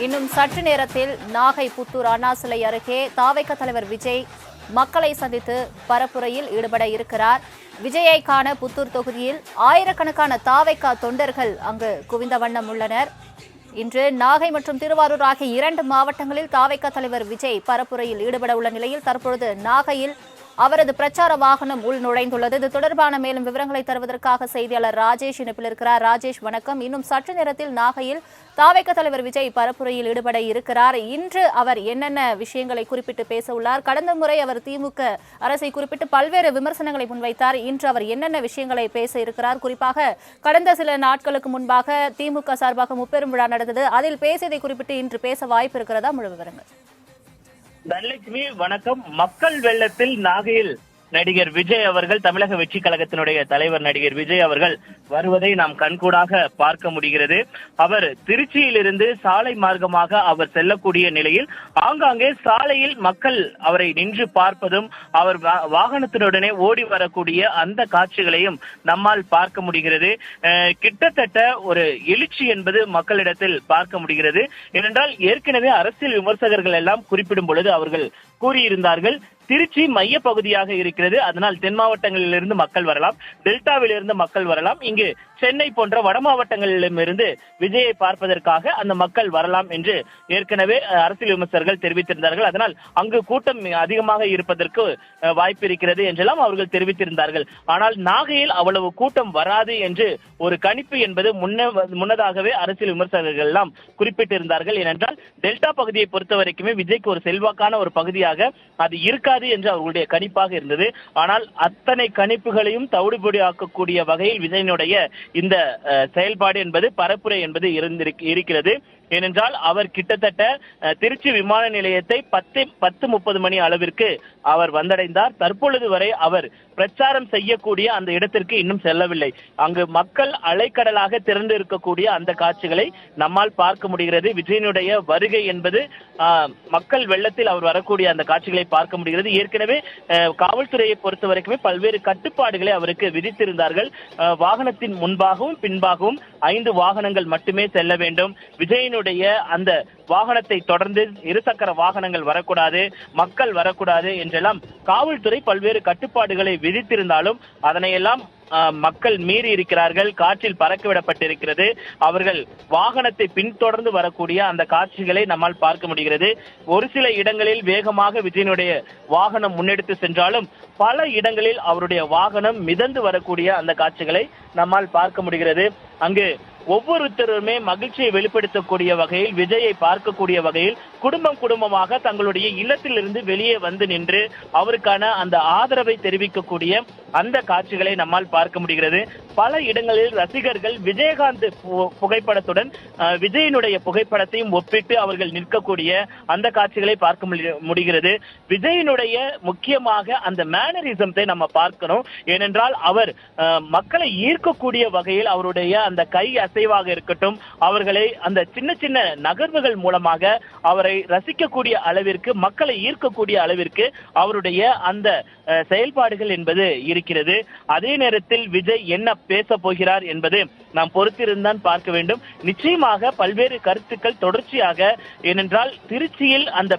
இன்னும் சற்று நேரத்தில் நாகை புத்தூர் அண்ணா சிலை அருகே தாவைக்க தலைவர் விஜய் மக்களை சந்தித்து பரப்புரையில் ஈடுபட இருக்கிறார். விஜயை காண புத்தூர் தொகுதியில் ஆயிரக்கணக்கான தாவைக்கா தொண்டர்கள் அங்கு குவிந்த வண்ணம் உள்ளனர். இன்று நாகை மற்றும் திருவாரூர் ஆகிய இரண்டு மாவட்டங்களில் தாவைக்கா தலைவர் விஜய் பரப்புரையில் ஈடுபட உள்ள நிலையில் தற்பொழுது நாகையில் அவரது பிரச்சார வாகனம் உள் நுழைந்துள்ளது. இது தொடர்பான மேலும் விவரங்களை தருவதற்காக செய்தியாளர் ராஜேஷ் இணைப்பில் இருக்கிறார். ராஜேஷ் வணக்கம். இன்னும் சற்று நேரத்தில் நாகையில் தாவைக்க தலைவர் விஜய் பரப்புரையில் ஈடுபட இருக்கிறார். இன்று அவர் என்னென்ன விஷயங்களை குறிப்பிட்டு பேச உள்ளார்? கடந்த முறை அவர் திமுக அரசை குறிப்பிட்டு பல்வேறு விமர்சனங்களை முன்வைத்தார். இன்று அவர் என்னென்ன விஷயங்களை பேச இருக்கிறார்? குறிப்பாக கடந்த சில நாட்களுக்கு முன்பாக திமுக சார்பாக முப்பெரும் விழா நடந்தது. அதில் பேசியதை குறிப்பிட்டு இன்று பேச வாய்ப்பு இருக்கிறதா? முழு விவரங்கள். தனலட்சுமி வணக்கம். மக்கள் வெள்ளத்தில் நாகையில் நடிகர் விஜய் அவர்கள் தமிழக வெற்றி கழகத்தினுடைய தலைவர் நடிகர் விஜய் அவர்கள் வருவதை நாம் கண்கூடாக பார்க்க முடிகிறது. அவர் திருச்சியிலிருந்து சாலை மார்க்கமாக அவர் செல்லக்கூடிய நிலையில் ஆங்காங்கே சாலையில் மக்கள் அவரை நின்று பார்ப்பதும் அவர் வாகனத்தினுடனே ஓடி வரக்கூடிய அந்த காட்சிகளையும் நம்மால் பார்க்க முடிகிறது. அஹ், கிட்டத்தட்ட ஒரு எழுச்சி என்பது மக்களிடத்தில் பார்க்க முடிகிறது. ஏனென்றால் ஏற்கனவே அரசியல் விமர்சகர்கள் எல்லாம் குறிப்பிடும் பொழுது அவர்கள் கூறியிருந்தார்கள் திருச்சி மைய பகுதியாக இருக்கிறது. அதனால் தென் மாவட்டங்களிலிருந்து மக்கள் வரலாம். டெல்டாவிலிருந்து மக்கள் வரலாம். இங்கு சென்னை போன்ற வட மாவட்டங்களிலுமிருந்து விஜயை பார்ப்பதற்காக அந்த மக்கள் வரலாம் என்று ஏற்கனவே அரசியல் விமர்சகர்கள் தெரிவித்திருந்தார்கள். அதனால் அங்கு கூட்டம் அதிகமாக இருப்பதற்கு வாய்ப்பு இருக்கிறது என்றெல்லாம் அவர்கள் தெரிவித்திருந்தார்கள். ஆனால் நாகையில் அவ்வளவு கூட்டம் வராது என்று ஒரு கணிப்பு என்பது முன்ன முன்னதாகவே அரசியல் விமர்சகர்கள் எல்லாம் குறிப்பிட்டிருந்தார்கள். ஏனென்றால் டெல்டா பகுதியை பொறுத்த வரைக்குமே விஜய்க்கு ஒரு செல்வாக்கான ஒரு பகுதியாக அது இருக்க இருக்காது என்று அவர்களுடைய கணிப்பாக இருந்தது. ஆனால் அத்தனை கணிப்புகளையும் தவிடுபொடியாக்கக்கூடிய வகையில் விஜயனுடைய இந்த செயல்பாடு என்பது பரப்புரை என்பது இருக்கிறது. ஏனென்றால் அவர் கிட்டத்தட்ட திருச்சி விமான நிலையத்தை பத்து பத்து முப்பது மணி அளவிற்கு அவர் வந்தடைந்தார். தற்பொழுது வரை அவர் பிரச்சாரம் செய்யக்கூடிய அந்த இடத்திற்கு இன்னும் செல்லவில்லை. அங்கு மக்கள் அலைக்கடலாக திரண்டு இருக்கக்கூடிய அந்த காட்சிகளை நம்மால் பார்க்க முடிகிறது. விஜயனுடைய வருகை என்பது ஆஹ், மக்கள் வெள்ளத்தில் அவர் வரக்கூடிய அந்த காட்சிகளை பார்க்க முடிகிறது. ஏற்கனவே அஹ், காவல்துறையை பொறுத்த வரைக்குமே பல்வேறு கட்டுப்பாடுகளை அவருக்கு விதித்திருந்தார்கள். அஹ், வாகனத்தின் முன்பாகவும் பின்பாகவும் ஐந்து வாகனங்கள் மட்டுமே செல்ல வேண்டும். விஜயனுடைய அந்த வாகனத்தை தொடர்ந்து இருசக்கர வாகனங்கள் வரக்கூடாது மக்கள் வரக்கூடாது என்றெல்லாம் காவல்துறை பல்வேறு கட்டுப்பாடுகளை விதித்திருந்தாலும் அதனையெல்லாம் மக்கள் மீறி இருக்கிறார்கள் காற்றில் பறக்க விடப்பட்டிருக்கிறது. அவர்கள் வாகனத்தை பின்தொடர்ந்து வரக்கூடிய அந்த காட்சிகளை நம்மால் பார்க்க முடிகிறது. ஒரு சில இடங்களில் வேகமாக விஜயனுடைய வாகனம் முன்னெடுத்து சென்றாலும் பல இடங்களில் அவருடைய வாகனம் மிதந்து வரக்கூடிய அந்த காட்சிகளை நம்மால் பார்க்க முடிகிறது. அங்கு ஒவ்வொருத்தருமே மகிழ்ச்சியை வெளிப்படுத்தக்கூடிய வகையில் விஜயை பார்க்கக்கூடிய வகையில் குடும்பம் குடும்பமாக தங்களுடைய இல்லத்திலிருந்து வெளியே வந்து நின்று அவருக்கான அந்த ஆதரவை தெரிவிக்கக்கூடிய அந்த காட்சிகளை நம்மால் பார்க்க முடிகிறது. பல இடங்களில் ரசிகர்கள் விஜயகாந்த் புகைப்படத்துடன் அஹ், விஜயனுடைய புகைப்படத்தையும் ஒப்பிட்டு அவர்கள் நிற்கக்கூடிய அந்த காட்சிகளை பார்க்க முடிகிறது. விஜயனுடைய முக்கியமாக அந்த மேனரிசத்தை நம்ம பார்க்கணும். ஏனென்றால் அவர் அஹ், மக்களை ஈர்க்கக்கூடிய வகையில் அவருடைய அந்த கை அசைவாக இருக்கட்டும் அவர்களை அந்த சின்ன சின்ன நகர்வுகள் மூலமாக அவரை ரசிக்கக்கூடிய அளவிற்கு மக்களை ஈர்க்கக்கூடிய அளவிற்கு அவருடைய அந்த அஹ், செயல்பாடுகள் என்பது இருக்கிறது. அதே நேரத்தில் விஜய் என்ன பேச போகிறார் என்பது நாம் பொறுத்திருந்தான் பார்க்க வேண்டும். நிச்சயமாக பல்வேறு கருத்துக்கள் தொடர்ச்சியாக ஏனென்றால் திருச்சியில் அந்த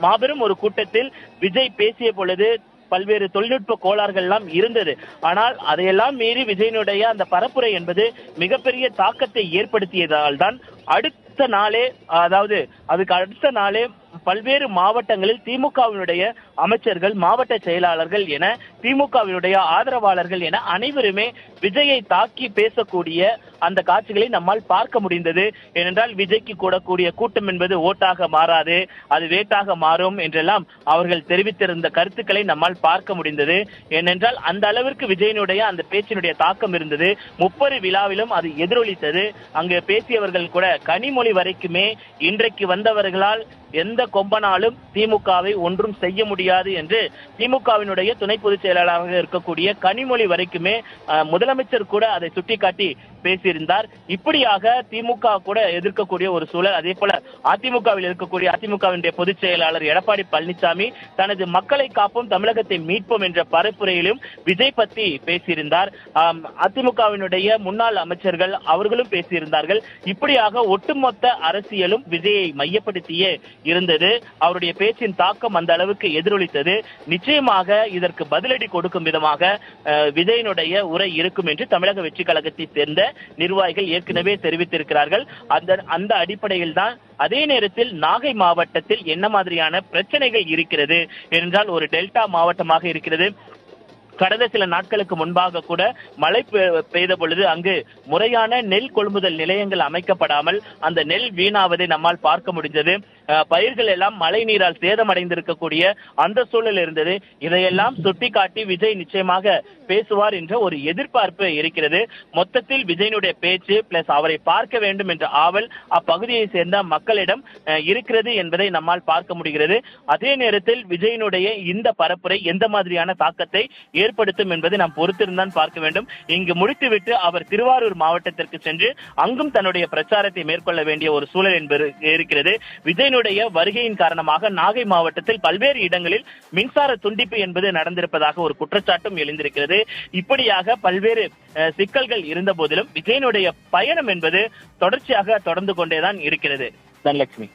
மாபெரும் ஒரு கூட்டத்தில் விஜய் பேசிய பொழுது பல்வேறு தொழில்நுட்ப கோளாறுகள் எல்லாம் இருந்தது. ஆனால் அதையெல்லாம் மீறி விஜயனுடைய அந்த பரப்புரை என்பது மிகப்பெரிய தாக்கத்தை ஏற்படுத்தியதால் தான் அடுத்த நாளே அதாவது அதுக்கு அடுத்த நாளே பல்வேறு மாவட்டங்களில் திமுகவினுடைய அமைச்சர்கள் மாவட்ட செயலாளர்கள் என திமுகவினுடைய ஆதரவாளர்கள் என அனைவருமே விஜயை தாக்கி பேசக்கூடிய அந்த காட்சிகளை நம்மால் பார்க்க முடிந்தது. ஏனென்றால் விஜய்க்கு கூடக்கூடிய கூட்டம் என்பது ஓட்டாக மாறாது அது வேட்டாக மாறும் என்றெல்லாம் அவர்கள் தெரிவித்திருந்த கருத்துக்களை நம்மால் பார்க்க முடிந்தது. ஏனென்றால் அந்த அளவிற்கு விஜயனுடைய அந்த பேச்சினுடைய தாக்கம் இருந்தது. முப்பது விழாவிலும் அது எதிரொலித்தது. அங்கு பேசியவர்கள் கூட கனிமொழி வரைக்குமே இன்றைக்கு வந்தவர்களால் எந்த கொம்பனாலும் திமுகவை ஒன்றும் செய்ய முடியாது. முடியாது என்று திமுகவினுடைய துணை பொதுச் செயலாளராக இருக்கக்கூடிய கனிமொழி வரைக்குமே முதலமைச்சர் கூட அதை சுட்டிக்காட்டி பேசியிருந்தார். இப்படியாக திமுக கூட எதிர்க்கக்கூடிய ஒரு சூழல் அதே போல அதிமுகவில் இருக்கக்கூடிய அதிமுகவினுடைய பொதுச் செயலாளர் எடப்பாடி பழனிசாமி தனது மக்களை காப்போம் தமிழகத்தை மீட்போம் என்ற பரப்புரையிலும் விஜய் பத்தி பேசியிருந்தார். அதிமுகவினுடைய முன்னாள் அமைச்சர்கள் அவர்களும் பேசியிருந்தார்கள். இப்படியாக ஒட்டுமொத்த அரசியலும் விஜயை மையப்படுத்தியே இருந்தது. அவருடைய பேச்சின் தாக்கம் அந்த அளவுக்கு எதிரொலித்தது நிச்சயமாக இதற்கு பதிலடி கொடுக்கும் விதமாக விஜயனுடைய உரை இருக்கும் என்று தமிழக வெற்றி கழகத்தை சேர்ந்த நிர்வாகிகள் ஏற்கனவே தெரிவித்திருக்கிறார்கள். அந்த அந்த அடிப்படையில் தான் அதே நேரத்தில் நாகை மாவட்டத்தில் என்ன மாதிரியான பிரச்சனைகள் இருக்கிறது என்றால் ஒரு டெல்டா மாவட்டமாக இருக்கிறது. கடந்த சில நாட்களுக்கு முன்பாக கூட மழை பெ- பெய்த பொழுது அங்கு முறையான நெல் கொள்முதல் நிலையங்கள் அமைக்கப்படாமல் அந்த நெல் வீணாவதை நம்மால் பார்க்க முடிந்தது. பயிர்கள் எல்லாம் மழை நீரால் சேதமடைந்திருக்கக்கூடிய அந்த சூழல் இருந்தது. இதையெல்லாம் சுட்டிக்காட்டி விஜய் நிச்சயமாக பேசுவார் என்ற ஒரு எதிர்பார்ப்பு இருக்கிறது. மொத்தத்தில் விஜயனுடைய பேச்சு பிளஸ் அவரை பார்க்க வேண்டும் என்ற ஆவல் அப்பகுதியை சேர்ந்த மக்களிடம் இருக்கிறது என்பதை நம்மால் பார்க்க முடிகிறது. அதே நேரத்தில் விஜயனுடைய இந்த பரப்புரை எந்த மாதிரியான தாக்கத்தை ஏற்படுத்தும் என்பதை நாம் பொறுத்திருந்தான் பார்க்க வேண்டும். இங்கு முடித்துவிட்டு அவர் திருவாரூர் மாவட்டத்திற்கு சென்று அங்கும் தன்னுடைய பிரச்சாரத்தை மேற்கொள்ள வேண்டிய ஒரு சூழல் என்பது இருக்கிறது. விஜயனுடைய வருகையின் காரணமாக நாகை மாவட்டத்தில் பல்வேறு இடங்களில் மின்சார துண்டிப்பு என்பது நடந்திருப்பதாக ஒரு குற்றச்சாட்டும் எழுந்திருக்கிறது. இப்படியாக பல்வேறு சிக்கல்கள் இருந்த போதிலும் விஜயனுடைய பயணம் என்பது தொடர்ச்சியாக தொடர்ந்து கொண்டேதான் இருக்கிறது. தனலட்சுமி.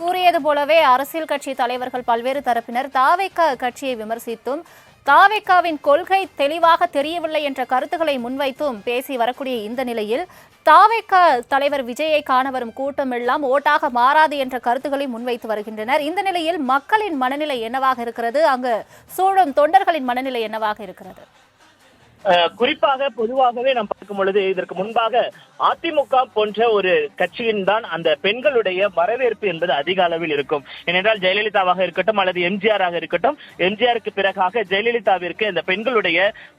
கூறியது போலவே அரசியல் கட்சி தலைவர்கள் பல்வேறு தரப்பினர் தாவேக கட்சியை விமர்சித்தும் தாவேக்காவின் கொள்கை தெளிவாக தெரியவில்லை என்ற கருத்துக்களை முன்வைத்தும் பேசி வரக்கூடிய இந்த நிலையில் தாவேக தலைவர் விஜயை காண வரும் கூட்டம் எல்லாம் ஓட்டாக மாறாது என்ற கருத்துக்களை முன்வைத்து வருகின்றனர். இந்த நிலையில் மக்களின் மனநிலை என்னவாக இருக்கிறது? அங்கு சூழும் தொண்டர்களின் மனநிலை என்னவாக இருக்கிறது? குறிப்பாக பொதுவாகவே நாம் பார்க்கும் பொழுது இதற்கு முன்பாக அதிமுக போன்ற ஒரு கட்சியின் தான் அந்த பெண்களுடைய வரவேற்பு என்பது அதிக அளவில் இருக்கும். ஏனென்றால் ஜெயலலிதாவாக இருக்கட்டும் அல்லது எம்ஜிஆராக இருக்கட்டும் எம்ஜிஆருக்கு பிறகாக ஜெயலலிதாவிற்கு இந்த பெண்களுடைய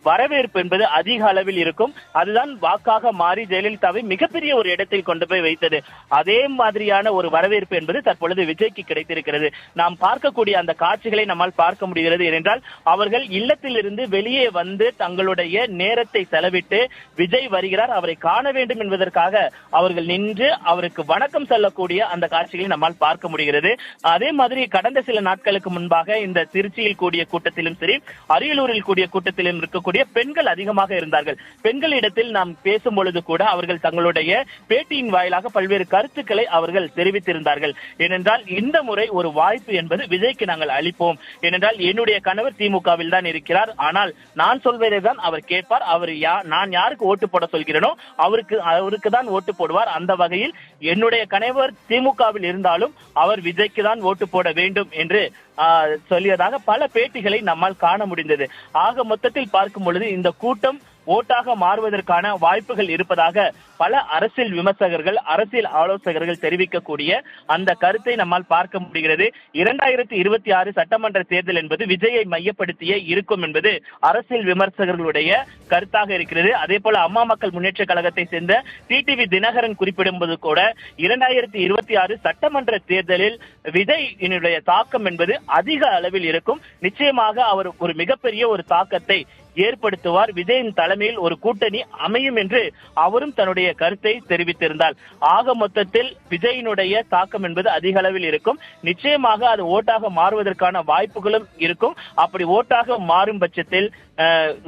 வரவேற்பு என்பது அதிக அளவில் இருக்கும். அதுதான் வாக்காக மாறி ஜெயலலிதாவை மிகப்பெரிய ஒரு இடத்தில் கொண்டு போய் வைத்தது. அதே மாதிரியான ஒரு வரவேற்பு என்பது தற்பொழுது விஜய்க்கு கிடைத்திருக்கிறது. நாம் பார்க்கக்கூடிய அந்த காட்சிகளை நம்மால் பார்க்க முடிகிறது ஏனென்றால் அவர்கள் இல்லத்திலிருந்து வெளியே வந்து தங்களுடைய நேரத்தை செலவிட்டு விஜய் வருகிறார். அவரை காண வேண்டும் என்பதற்காக அவர்கள் நின்று அவருக்கு வணக்கம் செல்லக்கூடிய அந்த காட்சிகளை நம்மால் பார்க்க முடிகிறது. அதே மாதிரி கடந்த சில நாட்களுக்கு முன்பாக இந்த திருச்சியில் கூடிய கூட்டத்திலும் சரி அரியலூரில் கூடிய கூட்டத்திலும் இருக்கக்கூடிய பெண்கள் அதிகமாக இருந்தார்கள். பெண்களிடத்தில் நாம் பேசும் பொழுது கூட அவர்கள் தங்களுடைய பேட்டியின் வாயிலாக பல்வேறு கருத்துக்களை அவர்கள் தெரிவித்திருந்தார்கள். ஏனென்றால் இந்த முறை ஒரு வாய்ப்பு என்பது விஜய்க்கு நாங்கள் அளிப்போம். ஏனென்றால் என்னுடைய கணவர் திமுகவில் தான் இருக்கிறார். ஆனால் நான் சொல்வதை தான் அவர் கேட்பார். அவர் நான் யாருக்கு ஓட்டு போட சொல்கிறேனோ அவருக்கு அவருக்கு தான் ஓட்டு போடுவார். அந்த வகையில் என்னுடைய கணவர் திமுகவில் இருந்தாலும் அவர் விஜய்க்கு தான் ஓட்டு போட வேண்டும் என்று ஆஹ், சொல்லியதாக பல பேட்டிகளை நம்மால் காண முடிந்தது. ஆக மொத்தத்தில் பார்க்கும் பொழுது இந்த கூட்டம் ஓட்டாக மாறுவதற்கான வாய்ப்புகள் இருப்பதாக பல அரசியல் விமர்சகர்கள் அரசியல் ஆலோசகர்கள் தெரிவிக்கக்கூடிய அந்த கருத்தை நம்மால் பார்க்க முடிகிறது. இரண்டாயிரத்தி இருபத்தி ஆறு சட்டமன்ற தேர்தல் என்பது விஜயை மையப்படுத்தியே இருக்கும் என்பது அரசியல் விமர்சகர்களுடைய கருத்தாக இருக்கிறது. அதே போல அம்மா மக்கள் முன்னேற்ற கழகத்தை சேர்ந்த டிடிவி தினகரன் குறிப்பிடும்போது கூட இரண்டாயிரத்தி இருபத்தி ஆறு சட்டமன்ற தேர்தலில் விஜயினுடைய தாக்கம் என்பது அதிக அளவில் இருக்கும். நிச்சயமாக அவர் ஒரு மிகப்பெரிய ஒரு தாக்கத்தை ஏற்படுத்துவார். விஜயின் தலைமையில் ஒரு கூட்டணி அமையும் என்று அவரும் தன்னுடைய கருத்தை தெரிவித்திருந்தார் ஆக மொத்தத்தில் விஜயினுடைய தாக்கம் என்பது அதிக அளவில் இருக்கும். நிச்சயமாக அது ஓட்டாக மாறுவதற்கான வாய்ப்புகளும் இருக்கும். அப்படி ஓட்டாக மாறும் பட்சத்தில்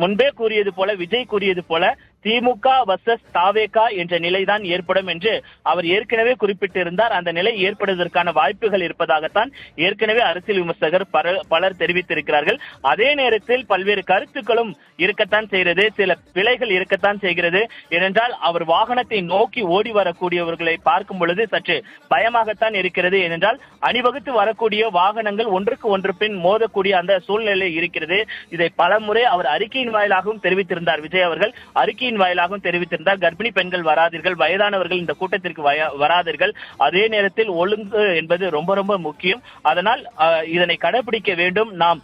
முன்பே கூறியது போல விஜய் கூறியது போல திமுக வர்சஸ் தாவேகா என்ற நிலைதான் ஏற்படும் என்று அவர் ஏற்கனவே குறிப்பிட்டிருந்தார். அந்த நிலை ஏற்படுவதற்கான வாய்ப்புகள் இருப்பதாகத்தான் ஏற்கனவே அரசியல் விமர்சகர் பலர் தெரிவித்திருக்கிறார்கள். அதே நேரத்தில் பல்வேறு கருத்துக்களும் இருக்கத்தான் செய்கிறது. சில பிழைகள் இருக்கத்தான் செய்கிறது. ஏனென்றால் அவர் வாகனத்தை நோக்கி ஓடி வரக்கூடியவர்களை பார்க்கும் பொழுது சற்று பயமாகத்தான் இருக்கிறது. ஏனென்றால் அணிவகுத்து வரக்கூடிய வாகனங்கள் ஒன்றுக்கு ஒன்று பின் மோதக்கூடிய அந்த சூழ்நிலை இருக்கிறது. இதை பலமுறை அவர் அறிக்கையின் வாயிலாகவும் தெரிவித்திருந்தார் விஜய் அவர்கள். அறிக்கையின் வாயிலாகவும் தெரிவித்திருந்தார். கர்ப்பிணி பெண்கள் வராதீர்கள். வயதானவர்கள் இந்த கூட்டத்திற்கு வய- வராதீர்கள். அதே நேரத்தில் ஒழுங்கு என்பது ரொம்ப ரொம்ப முக்கியம். அதனால் இதனை கடைபிடிக்க வேண்டும். நாம்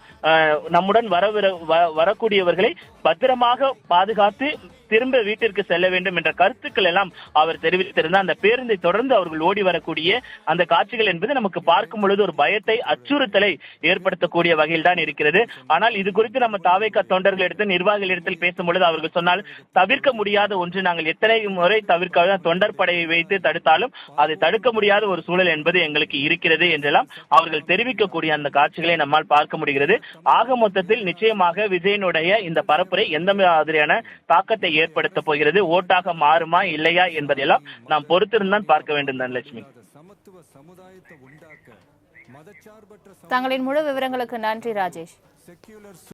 நம்முடன் வர வர- வரக்கூடியவர்களை பத்திரமாக பாதுகாத்து திரும்ப வீட்டிற்கு செல்ல வேண்டும் என்ற கருத்துக்கள் எல்லாம் அவர் தெரிவித்திருந்தார் அந்த பேருந்தை தொடர்ந்து அவர்கள் ஓடி வரக்கூடிய அந்த காட்சிகள் என்பது நமக்கு பார்க்கும் பொழுது ஒரு பயத்தை அச்சுறுத்தலை ஏற்படுத்தக்கூடிய வகையில் தான் இருக்கிறது. ஆனால் இது குறித்து நம்ம தாவேக்கா நிர்வாகிகள் நிர்வாகிகளிடத்தில் பேசும் பொழுது அவர்கள் சொன்னால் தவிர்க்க முடியாத ஒன்று நாங்கள் எத்தனை முறை தவிர்க்க தொண்டர் படையை வைத்து தடுத்தாலும் அதை தடுக்க முடியாத ஒரு சூழல் என்பது எங்களுக்கு இருக்கிறது என்றெல்லாம் அவர்கள் தெரிவிக்கக்கூடிய அந்த காட்சிகளை நம்மால் பார்க்க முடிகிறது. ஆக மொத்தத்தில் நிச்சயமாக விஜயனுடைய இந்த பரப்புரை எந்த மாதிரியான தாக்கத்தை ஏற்படுத்த போகிறது? ஓட்டாக மாறுமா இல்லையா என்பதையெல்லாம் நாம் பொறுத்திருந்தான் பார்க்க வேண்டும் தனலட்சுமி சமத்துவ சமுதாயத்தை உண்டாக்க தங்களின் முழு விவரங்களுக்கு நன்றி ராஜேஷ்.